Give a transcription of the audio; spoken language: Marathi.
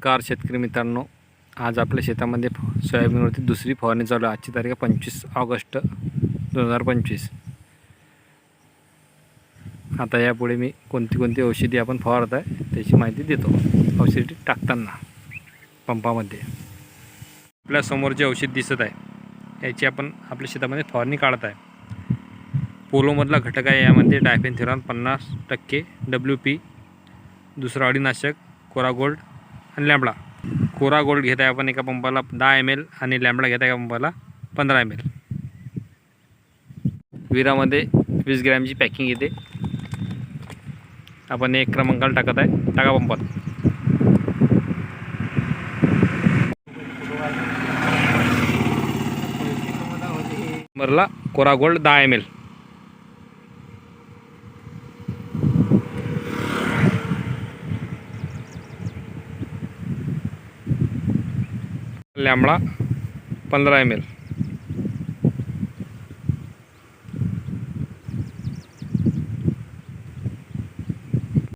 नमस्कार शेतकरी मित्रांनो. आज आपल्या शेतामध्ये फ- सोयाबीनवरती दुसरी फवारणी चालू आहे. आजची तारीख पंचवीस ऑगस्ट दोन हजार पंचवीस. आता यापुढे मी कोणती कोणती औषधी आपण फवारत आहे त्याची माहिती देतो. औषधी टाकताना पंपामध्ये. आपल्यासमोर जे औषध दिसत आहे याची आपण आपल्या शेतामध्ये फवारणी काढत आहे पोलोमधला घटक आहे यामध्ये डायफेनथिरॉन पन्नास टक्के डब्ल्यू पी दुसरं अळीनाशक कोरागोल्ड आणि लॅम्बडा. कोरा गोल्ड घेत आहे आपण एका पंपाला दहा एम एल आणि लॅम्बडा घेत आहे एका पंपाला पंधरा एम एल विरामध्ये वीस ग्रॅमची पॅकिंग येते. आपण एक क्रमांकाला टाकत आहे. टाका पंपात. नंबरला कोरा गोल्ड दहा एम एल लॅमडा पंधरा एम एल